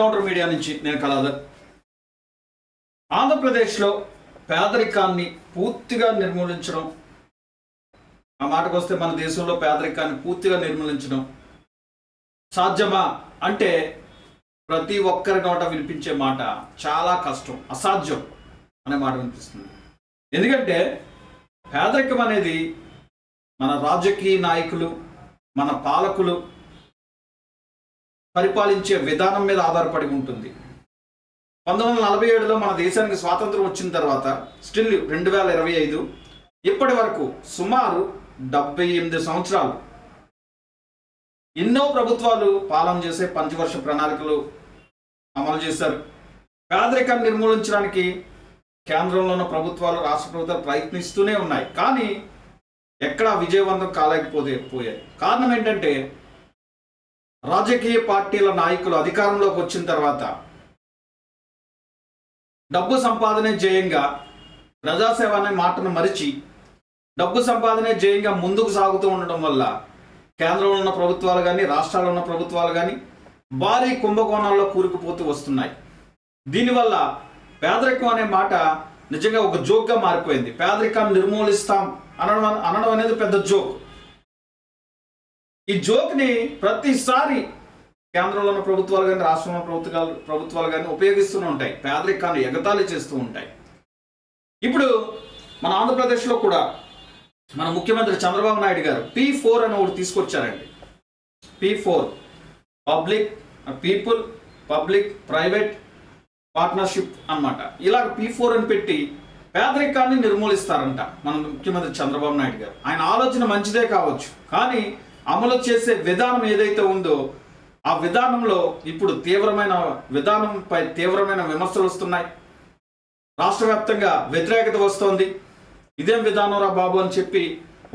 Encounter media నుంచి నేను కలాదర్ ఆంధ్రప్రదేశ్లో పేదరికాన్ని పూర్తిగా నిర్మూలించడం ఆ మాటకు వస్తే మన దేశంలో పేదరికాన్ని పూర్తిగా నిర్మూలించడం సాధ్యమా అంటే ప్రతి ఒక్కరి నోట వినిపించే మాట చాలా కష్టం అసాధ్యం అనే మాట వినిపిస్తుంది. ఎందుకంటే పేదరికం అనేది మన రాజకీయ నాయకులు మన పాలకులు పరిపాలించే విధానం మీద ఆధారపడి ఉంటుంది. పంతొమ్మిది వందల నలభై ఏడులో మన దేశానికి స్వాతంత్రం వచ్చిన తర్వాత స్టిల్ రెండు వేల ఇరవై ఐదు ఇప్పటి వరకు సుమారు డెబ్బై ఎనిమిది సంవత్సరాలు ఎన్నో ప్రభుత్వాలు పాలన చేసే పంచవర్ష ప్రణాళికలు అమలు చేశారు. పేదరికాన్ని నిర్మూలించడానికి కేంద్రంలో ఉన్న ప్రభుత్వాలు రాష్ట్ర ప్రభుత్వాలు ప్రయత్నిస్తూనే ఉన్నాయి. కానీ ఎక్కడా విజయవంతం కాలేకపోతే పోయాయి. కారణం ఏంటంటే రాజకీయ పార్టీల నాయకులు అధికారంలోకి వచ్చిన తర్వాత డబ్బు సంపాదనే జయంగా ప్రజాసేవ అనే మాటను మరిచి డబ్బు సంపాదనే జయంగా ముందుకు సాగుతూ ఉండడం వల్ల కేంద్రంలో ఉన్న ప్రభుత్వాలు కానీ రాష్ట్రాల్లో ఉన్న ప్రభుత్వాలు కానీ భారీ కుంభకోణాల్లో కూరుకుపోతూ వస్తున్నాయి. దీనివల్ల పేదరికం అనే మాట నిజంగా ఒక జోక్గా మారిపోయింది. పేదరికాన్ని నిర్మూలిస్తాం అనడం అనడం అనేది పెద్ద జోక్. ఈ జోక్ని ప్రతిసారి కేంద్రంలో ఉన్న ప్రభుత్వాలు కానీ రాష్ట్రంలో ప్రభుత్వాలు ప్రభుత్వాలు కానీ ఉపయోగిస్తూనే ఉంటాయి. పేదరికాన్ని ఎగతాళి చేస్తూ ఉంటాయి. ఇప్పుడు మన ఆంధ్రప్రదేశ్లో కూడా మన ముఖ్యమంత్రి చంద్రబాబు నాయుడు గారు పీ ఫోర్ అని ఒకటి తీసుకొచ్చారండి. P four. Public people public private partnership అన్నమాట. ఇలా పీ ఫోర్ అని పెట్టి పేదరికాన్ని నిర్మూలిస్తారంట మన ముఖ్యమంత్రి చంద్రబాబు నాయుడు గారు. ఆయన ఆలోచన మంచిదే కావచ్చు. కానీ అమలు చేసే విధానం ఏదైతే ఉందో ఆ విధానంలో ఇప్పుడు తీవ్రమైన విధానంపై తీవ్రమైన విమర్శలు వస్తున్నాయి. రాష్ట్ర వ్యాప్తంగా వ్యతిరేకత వస్తోంది. ఇదేం విధానం రా బాబు అని చెప్పి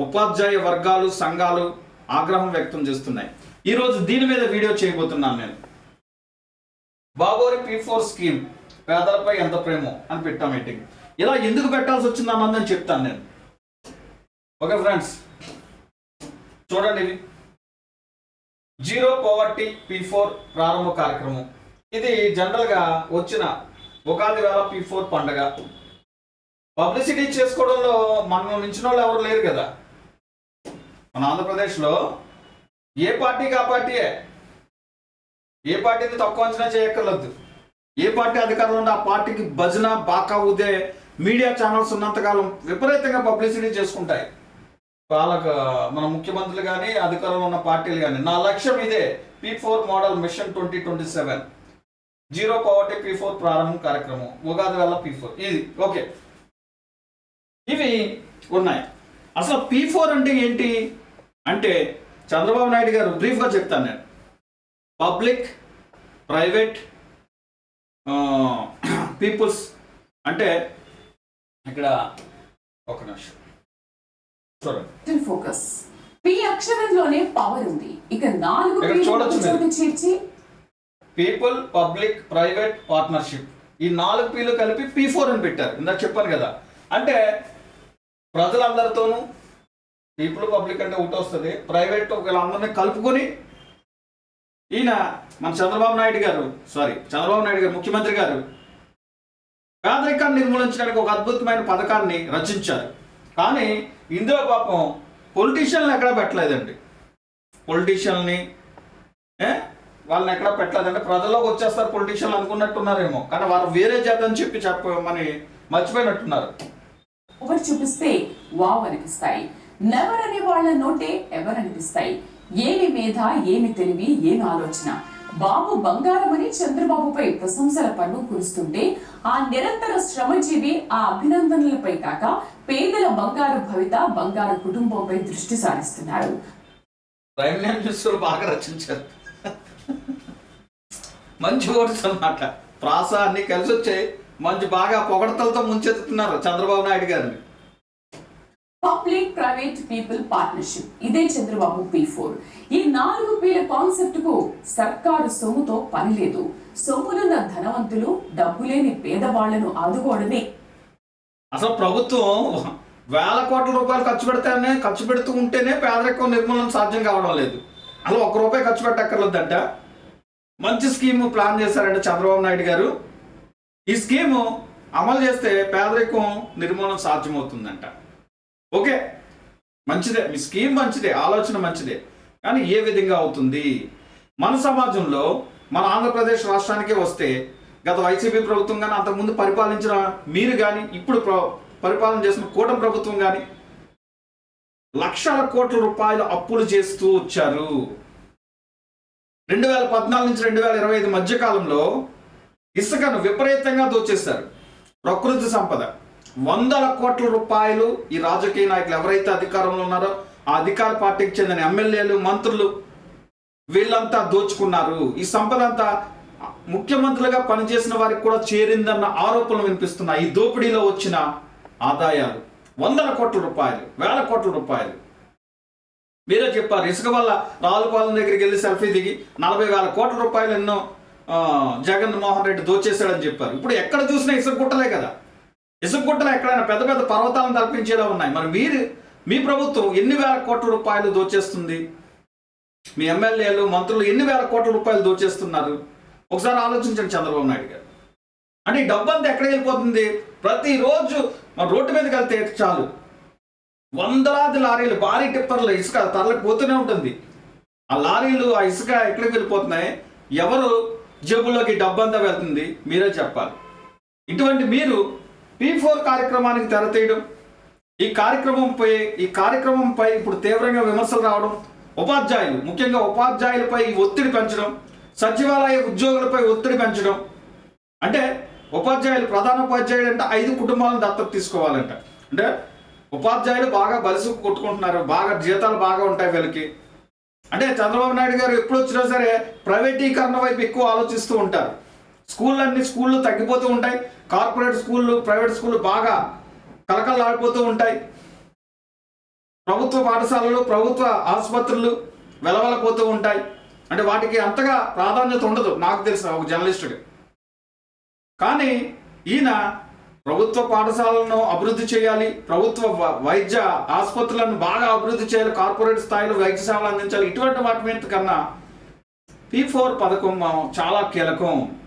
ఉపాధ్యాయ వర్గాలు సంఘాలు ఆగ్రహం వ్యక్తం చేస్తున్నాయి. ఈరోజు దీని మీద వీడియో చేయబోతున్నాను నేను. బాబోరి పీ ఫోర్ స్కీమ్ పేదలపై ఎంత ప్రేమో అని పెట్టాం మీటింగ్. ఇలా ఎందుకు పెట్టాల్సి వచ్చింది అన్నదని చెప్తాను నేను. ఓకే ఫ్రెండ్స్ చూడండి ఇవి జీరో పవర్టీ పీ ఫోర్ ప్రారంభ కార్యక్రమం. ఇది జనరల్గా వచ్చిన ఉగాది వేళ పీ ఫోర్ పండగ. పబ్లిసిటీ చేసుకోవడంలో మనం మించిన వాళ్ళు ఎవరు లేరు కదా. మన ఆంధ్రప్రదేశ్లో ఏ పార్టీకి ఆ పార్టీయే? ఏ పార్టీని తక్కువ అంచనా చేయక్కర్లేదు. ఏ పార్టీ అధికారంలో ఉంటే ఆ పార్టీకి భజన బాకా ఉదే మీడియా ఛానల్స్ ఉన్నంతకాలం విపరీతంగా పబ్లిసిటీ చేసుకుంటాయి. పాలక మన ముఖ్యమంత్రులు కానీ అధికారంలో ఉన్న పార్టీలు కానీ నా లక్ష్యం ఇదే. P four model mission twenty twenty seven zero poverty P four ప్రారంభం కార్యక్రమం. ఉగాది వల్ల పీ ఫోర్ ఇది ఓకే ఇవి ఉన్నాయి. అసలు పీ ఫోర్ అంటే ఏంటి? అంటే చంద్రబాబు నాయుడు గారు బ్రీఫ్గా చెప్తాను నేను. పబ్లిక్ ప్రైవేట్ పీపుల్స్ అంటే ఇక్కడ ఒక నిమిషం. ఫోకస్ పి అక్షరంలోనే పవర్ ఉంది. ఇక నాలుగు చోట చేర్చి పీపుల్ పబ్లిక్ ప్రైవేట్ పార్ట్నర్షిప్ ఈ నాలుగు పీలు కలిపి పీ ఫోర్ అని పెట్టారు. ఇందాక చెప్పాను కదా. అంటే ప్రజలందరితోనూ పీపుల్ పబ్లిక్ అంటే ఒకటి వస్తుంది. ప్రైవేట్ వీళ్ళందరినీ కలుపుకొని ఈయన మన చంద్రబాబు నాయుడు గారు సారీ చంద్రబాబు నాయుడు గారు ముఖ్యమంత్రి గారు పేదరికాన్ని నిర్మూలించడానికి ఒక అద్భుతమైన పథకాన్ని రచించారు. కానీ ఇందులో పాపం పొలిటీషియన్లు ఎక్కడ పెట్టలేదండి. పొలిటీషియన్ని వాళ్ళని ఎక్కడ పెట్టలేదంటే ప్రజల్లోకి వచ్చేస్తారు పొలిటీషియన్లు అనుకున్నట్టున్నారేమో. కానీ వారు వేరే జాతి చెప్పి చెప్పమని మర్చిపోయినట్టున్నారు. ఒకటి చూపిస్తే వావ్ అనిపిస్తాయి. నెవరని వాళ్ళ నోటే ఎవరనిపిస్తాయి? ఏమి మేధ ఏమి తెలివి ఏమి ఆలోచన? బాబు బంగారం అని చంద్రబాబుపై ప్రశంసల పన్ను కురుస్తుంటే ఆ నిరంతర శ్రమజీవి ఆ అభినందనలపై కాక పేదల బంగారు భవిత బంగారు కుటుంబంపై దృష్టి సారిస్తున్నారు. బాగా రచించారు. మంచి వర్డ్స్ అన్నమాట ప్రాస అన్ని కలిసి వచ్చాయి మంచి బాగా పొగడతలతో ముంచెత్తుతున్నారు చంద్రబాబు నాయుడు గారిని. పబ్లిక్ ప్రైవేట్ పీపుల్ పార్ట్నర్షిప్ ఇదే చంద్రబాబు పి ఫోర్ ఈ నాలుగు పీల కాన్సెప్ట్కు సర్కారు సొమ్ముతో పని లేదు. సొమ్ములున్న ధనవంతులు డబ్బు లేని పేదవాళ్ళను ఆదుకోవడమే. అసలు ప్రభుత్వం వేల కోట్ల రూపాయలు ఖర్చు పెడతానే ఖర్చు పెడుతూ ఉంటేనే పేదరికం నిర్మూలన సాధ్యం కావడం లేదు. అలా ఒక్క రూపాయి ఖర్చు పెట్టక్కర్లేదంట. మంచి స్కీమ్ ప్లాన్ చేశారంట చంద్రబాబు నాయుడు గారు. ఈ స్కీము అమలు చేస్తే పేదరికం నిర్మూలన సాధ్యమవుతుందంట. ఓకే. మంచిదే. మీ స్కీమ్ మంచిదే. ఆలోచన మంచిదే. కానీ ఏ విధంగా అవుతుంది? మన సమాజంలో మన ఆంధ్రప్రదేశ్ రాష్ట్రానికే వస్తే గత వైసీపీ ప్రభుత్వం కానీ అంతకుముందు పరిపాలించిన మీరు కానీ ఇప్పుడు ప్ర- పరిపాలన చేసిన కూటమి ప్రభుత్వం కానీ లక్షల కోట్ల రూపాయలు అప్పులు చేస్తూ వచ్చారు. రెండు వేల పద్నాలుగు నుంచి రెండు వేల ఇరవై ఐదు మధ్యకాలంలో ఇసుకను విపరీతంగా దోచేశారు. ప్రకృతి సంపద. వందల కోట్ల రూపాయలు ఈ రాజకీయ నాయకులు ఎవరైతే అధికారంలో ఉన్నారో ఆ అధికార పార్టీకి చెందిన ఎమ్మెల్యేలు మంత్రులు వీళ్ళంతా దోచుకున్నారు. ఈ సంపద అంతా ముఖ్యమంత్రులుగా పనిచేసిన వారికి కూడా చేరిందన్న ఆరోపణలు వినిపిస్తున్నాయి. ఈ దోపిడీలో వచ్చిన ఆదాయాలు వందల కోట్ల రూపాయలు వేల కోట్ల రూపాయలు. మీరే చెప్పారు ఇసుక వల్ల రావులపాలెం దగ్గరికి వెళ్ళి సెల్ఫీ దిగి నలభై వేల కోట్ల రూపాయలు ఎన్నో జగన్మోహన్ జగన్ మోహన్ రెడ్డి దోచేశాడని చెప్పారు. ఇప్పుడు ఎక్కడ చూసినా ఇసుక గుట్టలే కదా. ఇసుక ఎక్కడైనా పెద్ద పెద్ద పర్వతాలను తలపించేలా ఉన్నాయి. మరి మీరు మీ ప్రభుత్వం ఎన్ని వేల కోట్ల రూపాయలు దోచేస్తుంది? మీ ఎమ్మెల్యేలు మంత్రులు ఎన్ని వేల కోట్ల రూపాయలు దోచేస్తున్నారు? ఒకసారి ఆలోచించండి చంద్రబాబు నాయుడు గారు. అంటే ఈ డబ్బు అంతా ఎక్కడ వెళ్ళిపోతుంది? ప్రతిరోజు మన రోడ్డు మీదకి వెళ్తే చాలు. వందలాది లారీలు భారీ టిప్పర్లు ఇసుక తరలిపోతూనే ఉంటుంది. ఆ లారీలు ఆ ఇసుక ఎక్కడికి వెళ్ళిపోతున్నాయి? ఎవరు జేబుల్లోకి డబ్బంతా వెళ్తుంది? మీరే చెప్పాలి. ఇటువంటి మీరు పీ ఫోర్ కార్యక్రమానికి తెరతీయడం. ఈ కార్యక్రమంపై ఈ కార్యక్రమంపై ఇప్పుడు తీవ్రంగా విమర్శలు రావడం ఉపాధ్యాయులు ముఖ్యంగా ఉపాధ్యాయులపై ఈ ఒత్తిడి పెంచడం సచివాలయ ఉద్యోగులపై ఒత్తిడి పెంచడం. అంటే ఉపాధ్యాయులు ప్రధాన ఉపాధ్యాయుడు అంటే ఐదు కుటుంబాలను దత్తత తీసుకోవాలంట. అంటే ఉపాధ్యాయులు బాగా బలిసి కొట్టుకుంటున్నారు బాగా జీతాలు బాగా ఉంటాయి వీళ్ళకి. అంటే చంద్రబాబు నాయుడు గారు ఎప్పుడు వచ్చినా సరే ప్రైవేటీకరణ వైపు ఎక్కువ ఆలోచిస్తూ ఉంటారు. స్కూళ్ళు అన్ని స్కూళ్ళు తగ్గిపోతూ ఉంటాయి. కార్పొరేట్ స్కూళ్ళు ప్రైవేట్ స్కూళ్ళు బాగా కలకలలాడిపోతూ ఉంటాయి. ప్రభుత్వ పాఠశాలలు ప్రభుత్వ ఆసుపత్రులు వెలవలపోతూ ఉంటాయి. అంటే వాటికి అంతగా ప్రాధాన్యత ఉండదు నాకు తెలిసిన ఒక జర్నలిస్టుగా కానీ ఈయన ప్రభుత్వ పాఠశాలను అభివృద్ధి చేయాలి ప్రభుత్వ వైద్య ఆసుపత్రులను బాగా అభివృద్ధి చేయాలి కార్పొరేట్ స్థాయిలో వైద్య సేవలు అందించాలి ఇటువంటి వాటి మీద కన్నా పీ ఫోర్ పథకం చాలా కీలకం.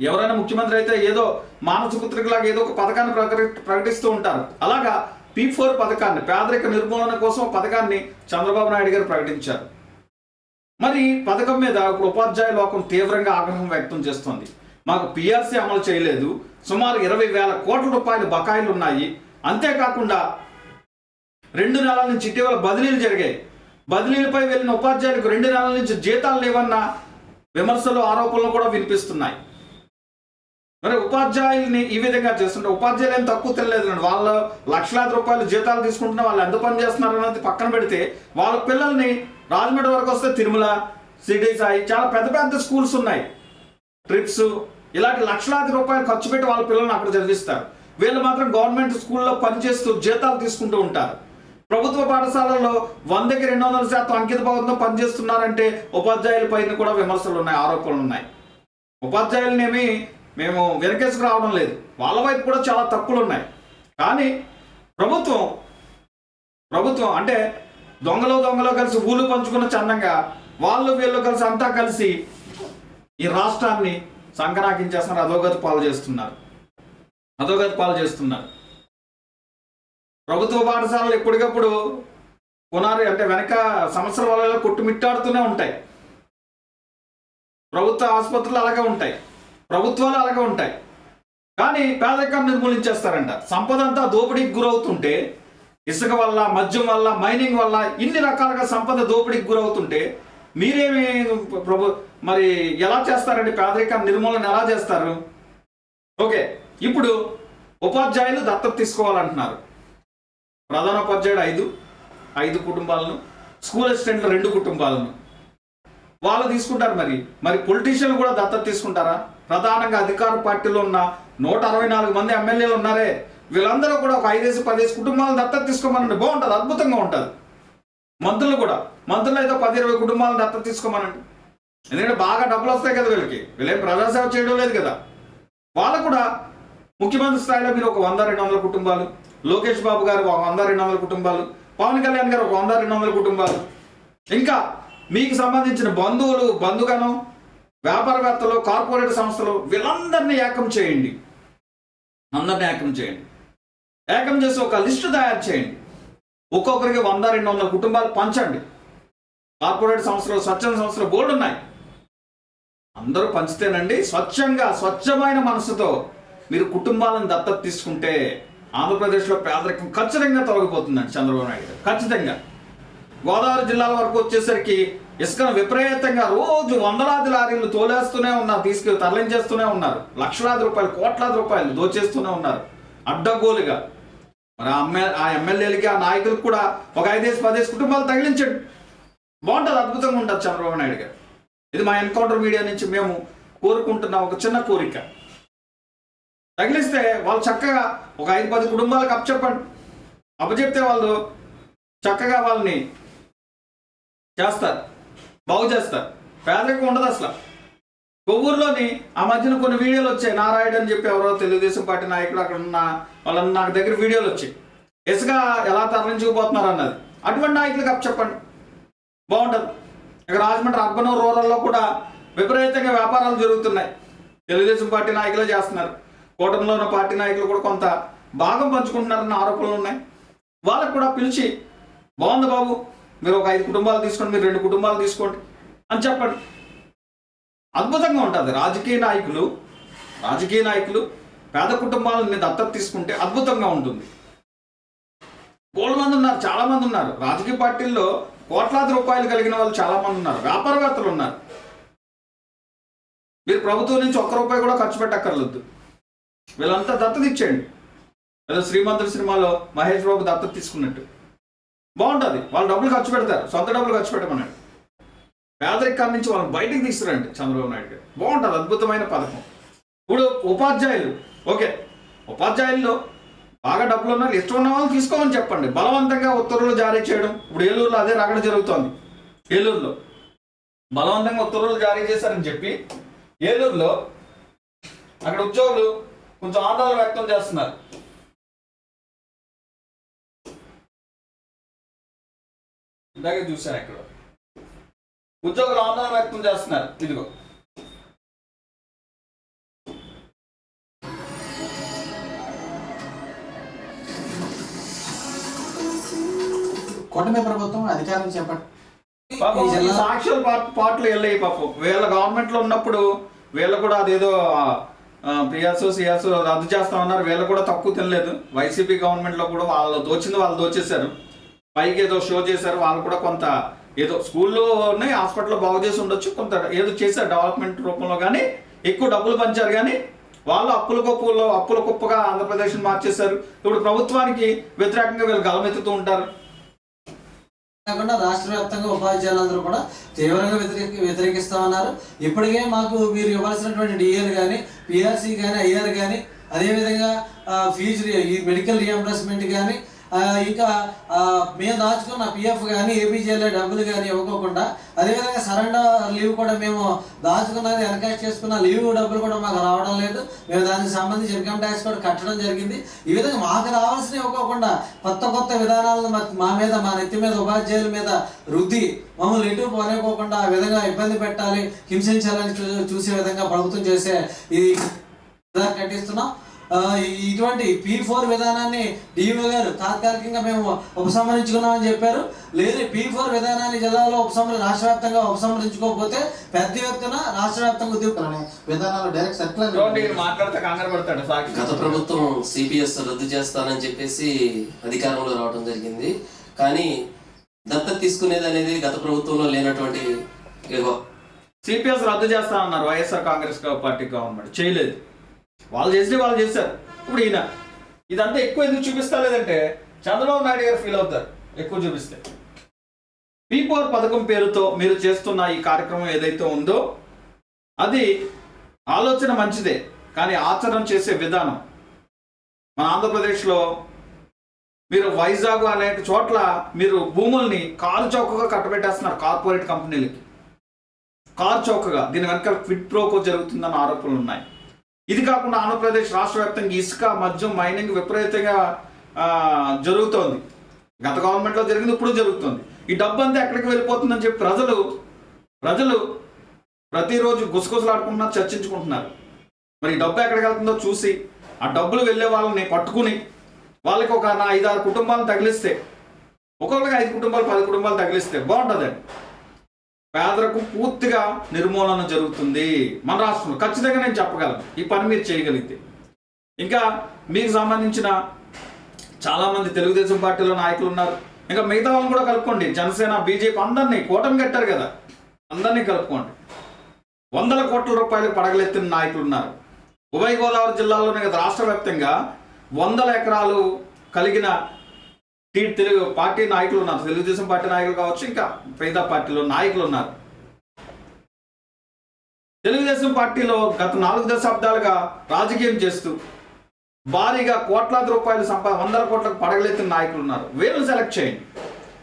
ఎవరైనా ముఖ్యమంత్రి అయితే ఏదో మానసికుత్రికలాగా ఏదో ఒక పథకాన్ని ప్రకటి ప్రకటిస్తూ ఉంటారు. అలాగా పీ ఫోర్ పథకాన్ని పేదరిక నిర్మూలన కోసం పథకాన్ని చంద్రబాబు నాయుడు గారు ప్రకటించారు. మరి పథకం మీద ఇప్పుడు ఉపాధ్యాయ లోకం తీవ్రంగా ఆగ్రహం వ్యక్తం చేస్తోంది. మాకు పిఆర్సీ అమలు చేయలేదు. సుమారు ఇరవై వేల కోట్ల రూపాయలు బకాయిలు ఉన్నాయి. అంతేకాకుండా రెండు నెలల నుంచి ఇటీవల బదిలీలు జరిగాయి. బదిలీలపై వెళ్ళిన ఉపాధ్యాయులకు రెండు నెలల నుంచి జీతాలు లేవన్న విమర్శలు ఆరోపణలు కూడా వినిపిస్తున్నాయి. మరి ఉపాధ్యాయుల్ని ఈ విధంగా చేస్తుంటే ఉపాధ్యాయులు ఏం తక్కువ తెలియదు వాళ్ళ లక్షలాది రూపాయలు జీతాలు తీసుకుంటున్న వాళ్ళు ఎంత పని చేస్తున్నారు అన్నది పక్కన పెడితే వాళ్ళ పిల్లల్ని రాజమండ్రి వరకు వస్తే తిరుమల సిడి సాయి చాలా పెద్ద పెద్ద స్కూల్స్ ఉన్నాయి. ట్రిప్స్ ఇలాంటి లక్షలాది రూపాయలు ఖర్చు పెట్టి వాళ్ళ పిల్లల్ని అక్కడ చదివిస్తారు. వీళ్ళు మాత్రం గవర్నమెంట్ స్కూల్లో పనిచేస్తూ జీతాలు తీసుకుంటూ ఉంటారు. ప్రభుత్వ పాఠశాలల్లో వందకి రెండు వందల శాతం అంకిత భావంతో పనిచేస్తున్నారంటే ఉపాధ్యాయుల పైన కూడా విమర్శలు ఉన్నాయి ఆరోపణలు ఉన్నాయి. ఉపాధ్యాయులనేమి మేము వెనకేసుకు రావడం లేదు. వాళ్ళ వైపు కూడా చాలా తప్పులు ఉన్నాయి. కానీ ప్రభుత్వం ప్రభుత్వం అంటే దొంగలో దొంగలో కలిసి ఊళ్ళు పంచుకున్న చందంగా వాళ్ళు వీళ్ళు కలిసి అంతా కలిసి ఈ రాష్ట్రాన్ని సంకనాకించేస్తున్నారు. అధోగతి పాలు చేస్తున్నారు. అధోగతి పాలు చేస్తున్నారు. ప్రభుత్వ పాఠశాలలు ఎప్పటికప్పుడు పునాది అంటే వెనక సంవత్సరాల వల్ల కొట్టుమిట్టాడుతూనే ఉంటాయి. ప్రభుత్వ ఆసుపత్రులు అలాగే ఉంటాయి. ప్రభుత్వాలు అలాగే ఉంటాయి. కానీ పేదరికాన్ని నిర్మూలించేస్తారంట. సంపద అంతా దోపిడీకి గురవుతుంటే ఇసుక వల్ల మద్యం వల్ల మైనింగ్ వల్ల ఇన్ని రకాలుగా సంపద దోపిడీకి గురవుతుంటే మీరేమి ప్రభు మరి ఎలా చేస్తారండి? పేదరికం నిర్మూలన ఎలా చేస్తారు? ఓకే ఇప్పుడు ఉపాధ్యాయులు దత్తత తీసుకోవాలంటున్నారు. ప్రధాన ఉపాధ్యాయుడు ఐదు ఐదు కుటుంబాలను స్కూల్ అసిస్టెంట్లు రెండు కుటుంబాలను. వాళ్ళు తీసుకుంటారు మరి. మరి పొలిటీషియన్లు కూడా దత్తత తీసుకుంటారా? ప్రధానంగా అధికార పార్టీలో ఉన్న నూట అరవై నాలుగు మంది ఎమ్మెల్యేలు ఉన్నారే. వీళ్ళందరూ కూడా ఒక ఐదేసి పదేసి కుటుంబాలను దత్తత తీసుకోమనండి. బాగుంటుంది అద్భుతంగా ఉంటుంది. మంత్రులు కూడా మంత్రులు అయితే పది ఇరవై కుటుంబాలను దత్తత తీసుకోమనండి. ఎందుకంటే బాగా డబ్బులు వస్తాయి కదా వీళ్ళకి. వీళ్ళేం ప్రజాసేవ చేయడం లేదు కదా. వాళ్ళు కూడా ముఖ్యమంత్రి స్థాయిలో మీరు ఒక వంద రెండు వందల కుటుంబాలు లోకేష్ బాబు గారు ఒక వంద రెండు వందల కుటుంబాలు పవన్ కళ్యాణ్ గారు ఒక వంద రెండు వందల కుటుంబాలు. ఇంకా మీకు సంబంధించిన బంధువులు బంధుగణం వ్యాపారవేత్తలు కార్పొరేట్ సంస్థలు వీళ్ళందరినీ ఏకం చేయండి. అందరినీ ఏకం చేయండి. ఏకం చేసి ఒక లిస్టు తయారు చేయండి. ఒక్కొక్కరికి వంద రెండు వందల కుటుంబాలు పంచండి. కార్పొరేట్ సంస్థలు స్వచ్ఛంద సంస్థలు బోర్డు ఉన్నాయి. అందరూ పంచితేనండి స్వచ్ఛంగా స్వచ్ఛమైన మనసుతో మీరు కుటుంబాలను దత్తత తీసుకుంటే ఆంధ్రప్రదేశ్లో పేదరికం ఖచ్చితంగా తొలగిపోతుందండి చంద్రబాబు నాయుడు గారు. ఖచ్చితంగా. గోదావరి జిల్లాల వరకు వచ్చేసరికి ఇసుకను విపరీతంగా రోజు వందలాది లారీలు తోలేస్తూనే ఉన్నారు తీసుకెళ్ళి తరలించేస్తూనే ఉన్నారు. లక్షలాది రూపాయలు కోట్లాది రూపాయలు దోచేస్తూనే ఉన్నారు. అడ్డగోలుగా. మరి ఆ ఎమ్మె ఆ ఎమ్మెల్యేలకి ఆ నాయకులకు కూడా ఒక ఐదేసి పదేసి కుటుంబాలు తగిలించండి. బాగుంటుంది అద్భుతంగా ఉంటుంది చంద్రబాబు నాయుడు గారు. ఇది మా ఎన్కౌంటర్ మీడియా నుంచి మేము కోరుకుంటున్న ఒక చిన్న కోరిక. తగిలిస్తే వాళ్ళు చక్కగా ఒక ఐదు పది కుటుంబాలకు అప్పచెప్పండి అప్పచెప్తే వాళ్ళు చక్కగా వాళ్ళని చేస్తారు. బాగు చేస్తారు పేదరికం ఉండదు అసలు. కొవ్వూరులోని ఆ మధ్యన కొన్ని వీడియోలు వచ్చాయి. నారాయణ అని చెప్పి ఎవరో తెలుగుదేశం పార్టీ నాయకులు అక్కడ ఉన్న వాళ్ళని నాకు దగ్గర వీడియోలు వచ్చాయి. ఇసుక ఎలా తరలించుకుపోతున్నారు అన్నది. అటువంటి నాయకులకు అప్ చెప్పండి. బాగుంటుంది. ఇక రాజమండ్రి అర్బన్ రూరల్లో కూడా విపరీతంగా వ్యాపారాలు జరుగుతున్నాయి. తెలుగుదేశం పార్టీ నాయకులే చేస్తున్నారు. కూటమిలో ఉన్న పార్టీ నాయకులు కూడా కొంత భాగం పంచుకుంటున్నారన్న ఆరోపణలు ఉన్నాయి. వాళ్ళకు కూడా పిలిచి బాగుంది బాబు. మీరు ఒక ఐదు కుటుంబాలు తీసుకోండి మీరు రెండు కుటుంబాలు తీసుకోండి అని చెప్పండి. అద్భుతంగా ఉంటుంది. రాజకీయ నాయకులు రాజకీయ నాయకులు పేద కుటుంబాలని దత్తత తీసుకుంటే అద్భుతంగా ఉంటుంది. కోళ్ళ మంది ఉన్నారు చాలా మంది ఉన్నారు. రాజకీయ పార్టీల్లో కోట్లాది రూపాయలు కలిగిన వాళ్ళు చాలా మంది ఉన్నారు. వ్యాపారవేత్తలు ఉన్నారు. మీరు ప్రభుత్వం నుంచి ఒక్క రూపాయి కూడా ఖర్చు పెట్టక్కర్లేదు. వీళ్ళంతా దత్తత ఇచ్చేయండి. వీళ్ళు శ్రీమంతుడి సినిమాలో మహేష్ బాబు దత్తత తీసుకున్నట్టు. బాగుంటుంది. వాళ్ళు డబ్బులు ఖర్చు పెడతారు. సొంత డబ్బులు ఖర్చు పెట్టమన్నాడు. పేదరికాన్ని నుంచి వాళ్ళని బయటికి తీసుకురండి చంద్రబాబు నాయుడు గారు. బాగుంటుంది. అద్భుతమైన పథకం. ఇప్పుడు ఉపాధ్యాయులు ఓకే. ఉపాధ్యాయుల్లో బాగా డబ్బులు ఉన్న ఇష్టం ఉన్న వాళ్ళు తీసుకోమని చెప్పండి. బలవంతంగా ఉత్తర్వులు జారీ చేయడం. ఇప్పుడు ఏలూరులో అదే రగడ జరుగుతోంది. ఏలూరులో బలవంతంగా ఉత్తర్వులు జారీ చేశారని చెప్పి ఏలూరులో అక్కడ ఉద్యోగులు కొంచెం ఆందోళన వ్యక్తం చేస్తున్నారు. ఇందాకే చూశాను ఇక్కడ ఉద్యోగులు ఆందోళన వ్యక్తం చేస్తున్నారు. ఇదిగో. కూటమి ప్రభుత్వం అధికారం జిల్లా సాక్షుల పార్ట్ పార్ట్లు వెళ్ళాయి పాపం. వీళ్ళ గవర్నమెంట్లో ఉన్నప్పుడు వీళ్ళు కూడా అదేదో పిఎస్ సిఎస్ రద్దు చేస్తా ఉన్నారు. వీళ్ళు కూడా తక్కువ తినలేదు. వైసీపీ గవర్నమెంట్లో కూడా వాళ్ళు దోచింది వాళ్ళు దోచేశారు. పైకి ఏదో షో చేశారు వాళ్ళు కూడా కొంత ఏదో స్కూల్లోనే హాస్పిటల్లో బాగు చేసి ఉండొచ్చు కొంత ఏదో చేశారు డెవలప్మెంట్ రూపంలో కానీ ఎక్కువ డబ్బులు పంచారు కానీ వాళ్ళు అప్పుల గొప్పలో అప్పుల కుప్పగా ఆంధ్రప్రదేశ్ మార్చేశారు. ఇప్పుడు ప్రభుత్వానికి వ్యతిరేకంగా వీళ్ళు గలమెత్తుతూ ఉంటారు. కాకుండా రాష్ట్ర వ్యాప్తంగా ఉపాధ్యాయులందరూ కూడా తీవ్రంగా వ్యతిరేక వ్యతిరేకిస్తా ఉన్నారు ఇప్పటికే మాకు మీరు ఇవ్వాల్సినటువంటి డిఏలు కానీ పిఆర్సీ కానీ ఐఆర్ కానీ అదేవిధంగా ఫీజు రి- మెడికల్ రియంబర్స్మెంట్ కానీ ఇంకా మేము దాచుకున్న పిఎఫ్ కానీ ఏపీజీఎల్ఏ డబ్బులు కానీ ఇవ్వకోకుండా అదేవిధంగా సరెండర్ లీవ్ కూడా మేము దాచుకున్నది ఎన్కాష్ చేసుకున్న లీవ్ డబ్బులు కూడా మాకు రావడం లేదు. మేము దానికి సంబంధించి ఇన్కమ్ ట్యాక్స్ కూడా కట్టడం జరిగింది. ఈ విధంగా మాకు రావాల్సిన ఇవ్వకోకుండా కొత్త కొత్త విధానాలను మా- మీద మా నెత్తి మీద ఉపాధ్యాయుల మీద రుద్ది మమ్మల్ని ఎటు పోనేకోకుండా ఆ విధంగా ఇబ్బంది పెట్టాలి హింసించాలని చూ- చూసే విధంగా ప్రభుత్వం చేసే ఈ కట్టిస్తున్నాం. ఇటువంటి పీ ఫోర్ విధానాన్ని డిఓ గారు తాత్కాలికంగా మేము ఉపసంహరించుకున్నామని చెప్పారు. లేదు పీ ఫోర్ విధానాన్ని జిల్లాలో ఉపసంహరి రాష్ట్ర వ్యాప్తంగా ఉపసంహరించుకోకపోతే పెద్ద ఎత్తున రాష్ట్ర వ్యాప్తంగా ఉద్యోగాలు విధానాలు డైరెక్ట్ ఈయన మాట్లాడితే కంగారు పడతాడు సాక్షి. గత ప్రభుత్వం సిపిఎస్ రద్దు చేస్తానని చెప్పేసి అధికారంలో రావడం జరిగింది. కానీ దత్తత తీసుకునేది అనేది గత ప్రభుత్వంలో లేనటువంటి ఏవో సిపిఎస్ రద్దు చేస్తానన్నారు వైఎస్ఆర్ కాంగ్రెస్ పార్టీ గవర్నమెంట్. చేయలేదు. వాళ్ళు చేస్తే వాళ్ళు చేస్తారు. ఇప్పుడు ఈయన. ఇదంతా ఎక్కువ ఎందుకు చూపిస్తా లేదంటే చంద్రబాబు నాయుడు గారు ఫీల్ అవుతారు. ఎక్కువ చూపిస్తే. పీపోర్ పథకం పేరుతో మీరు చేస్తున్న ఈ కార్యక్రమం ఏదైతే ఉందో అది ఆలోచన మంచిదే కానీ ఆచరణ చేసే విధానం. మన ఆంధ్రప్రదేశ్లో మీరు వైజాగ్ అనే చోట్ల మీరు భూముల్ని కారు చౌకగా కట్టబెట్టేస్తున్నారు కార్పొరేట్ కంపెనీలకి. కారు చౌకగా. దీని వెనక క్విట్ ప్రోకో జరుగుతుందన్న ఆరోపణలు ఉన్నాయి ఇది కాకుండా ఆంధ్రప్రదేశ్ రాష్ట్ర వ్యాప్తంగా ఇసుక మద్యం మైనింగ్ విపరీతంగా జరుగుతోంది. గత గవర్నమెంట్లో జరిగింది ఇప్పుడు జరుగుతుంది. ఈ డబ్బు అంతా ఎక్కడికి వెళ్ళిపోతుందని చెప్పి ప్రజలు ప్రజలు ప్రతిరోజు గుసగుసలాడుకుంటున్నారు చర్చించుకుంటున్నారు. మరి ఈ డబ్బు ఎక్కడికి వెళ్తుందో చూసి ఆ డబ్బులు వెళ్ళే వాళ్ళని పట్టుకుని వాళ్ళకి ఒక నా ఐదారు కుటుంబాలను తగిలిస్తే ఒక్కొక్కరికి ఐదు కుటుంబాలు పది కుటుంబాలు తగిలిస్తే బాగుంటుందండి పేదలకు పూర్తిగా నిర్మూలన జరుగుతుంది. మన రాష్ట్రంలో ఖచ్చితంగా నేను చెప్పగలను. ఈ పని మీరు చేయగలిగితే. ఇంకా మీకు సంబంధించిన చాలామంది తెలుగుదేశం పార్టీలో నాయకులు ఉన్నారు. ఇంకా మిగతా వాళ్ళని కూడా కలుపుకోండి. జనసేన బీజేపీ అందరినీ కూటమి కట్టారు కదా. అందరినీ కలుపుకోండి. వందల కోట్ల రూపాయలు పడగలెత్తిన నాయకులు ఉన్నారు. ఉభయ గోదావరి జిల్లాలోనే కదా రాష్ట్ర వ్యాప్తంగా వందల ఎకరాలు కలిగిన తెలుగు పార్టీ నాయకులు ఉన్నారు. తెలుగుదేశం పార్టీ నాయకులు కావచ్చు ఇంకా మిగతా పార్టీలో నాయకులు ఉన్నారు. తెలుగుదేశం పార్టీలో గత నాలుగు దశాబ్దాలుగా రాజకీయం చేస్తూ భారీగా కోట్లాది రూపాయలు సంపా వందల కోట్లకు పడగలెత్తిన నాయకులు ఉన్నారు. వీళ్ళని సెలెక్ట్ చేయండి.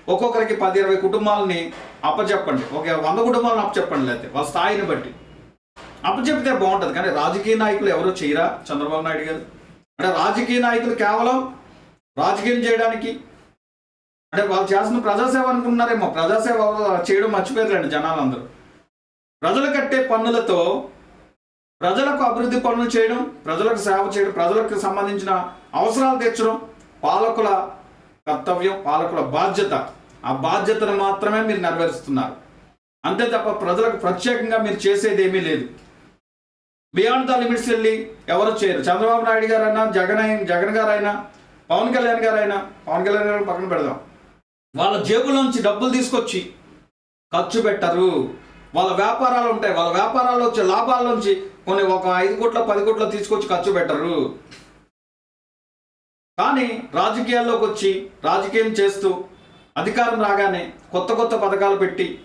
ఒక్కొక్కరికి పది ఇరవై కుటుంబాలని అప్పచెప్పండి. ఒక వంద కుటుంబాలను అప్పచెప్పండి లేకపోతే వాళ్ళ స్థాయిని బట్టి. అప్పచెప్తే బాగుంటుంది. కానీ రాజకీయ నాయకులు ఎవరు చేయరా? చంద్రబాబు నాయుడు గారు? అంటే రాజకీయ నాయకులు కేవలం రాజకీయం చేయడానికి అంటే వాళ్ళు చేస్తున్న ప్రజాసేవ అనుకున్నారేమో ప్రజాసేవ చేయడం మర్చిపోయారండి జనాలందరూ. ప్రజలు కట్టే పన్నులతో ప్రజలకు అభివృద్ధి పనులు చేయడం ప్రజలకు సేవ చేయడం ప్రజలకు సంబంధించిన అవసరాలు తీర్చడం పాలకుల కర్తవ్యం పాలకుల బాధ్యత. ఆ బాధ్యతను మాత్రమే మీరు నెరవేరుస్తున్నారు. అంతే తప్ప ప్రజలకు ప్రత్యేకంగా మీరు చేసేది ఏమీ లేదు. బియాండ్ ద లిమిట్స్ వెళ్ళి ఎవరు చేయరు. చంద్రబాబు నాయుడు గారైనా జగన్ అయిన జగన్ గారైనా పవన్ కళ్యాణ్ గారైనా పవన్ కళ్యాణ్ గారిని పక్కన పెడదాం. వాళ్ళ జేబులోంచి డబ్బులు తీసుకొచ్చి ఖర్చు పెట్టరు. వాళ్ళ వ్యాపారాలు ఉంటాయి. వాళ్ళ వ్యాపారాల్లో వచ్చే లాభాల్లోంచి కొన్ని ఒక ఐదు కోట్ల పది కోట్ల తీసుకొచ్చి ఖర్చు పెట్టరు. కానీ రాజకీయాల్లోకి వచ్చి రాజకీయం చేస్తూ అధికారం రాగానే కొత్త కొత్త పథకాలు పెట్టి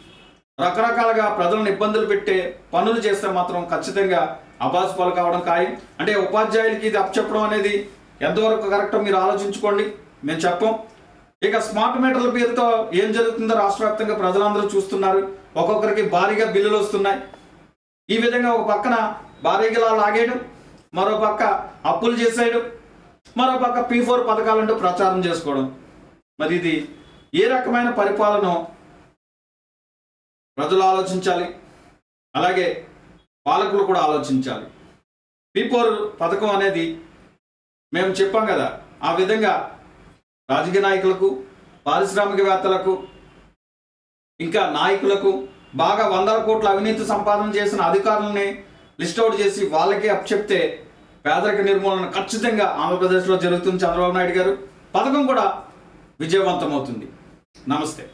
రకరకాలుగా ప్రజలను ఇబ్బందులు పెట్టే పనులు చేస్తే మాత్రం ఖచ్చితంగా అబాస్ పాలు కావడం ఖాయం. అంటే ఉపాధ్యాయులకి ఇది అప్పచెప్పడం అనేది ఎంతవరకు కరెక్టో మీరు ఆలోచించుకోండి. మేము చెప్పం. ఇక స్మార్ట్ మీటర్ల పేరుతో ఏం జరుగుతుందో రాష్ట్ర వ్యాప్తంగా ప్రజలందరూ చూస్తున్నారు. ఒక్కొక్కరికి భారీగా బిల్లులు వస్తున్నాయి. ఈ విధంగా ఒక పక్కన భారీగా లాగేయడం మరో పక్క అప్పులు చేసేయడం మరో పక్క పీ ఫోర్ పథకాలంటూ ప్రచారం చేసుకోవడం. మరి ఇది ఏ రకమైన పరిపాలన ప్రజలు ఆలోచించాలి. అలాగే పాలకులు కూడా ఆలోచించాలి. పీ ఫోర్ పథకం అనేది మేము చెప్పాం కదా ఆ విధంగా రాజకీయ నాయకులకు పారిశ్రామికవేత్తలకు ఇంకా నాయకులకు బాగా వందల కోట్ల అవినీతి సంపాదన చేసిన అధికారులని లిస్ట్ అవుట్ చేసి వాళ్ళకే అప్పచెప్తే పేదరిక నిర్మూలన ఖచ్చితంగా ఆంధ్రప్రదేశ్లో జరుగుతుంది చంద్రబాబు నాయుడు గారు. పథకం కూడా విజయవంతమవుతుంది. నమస్తే.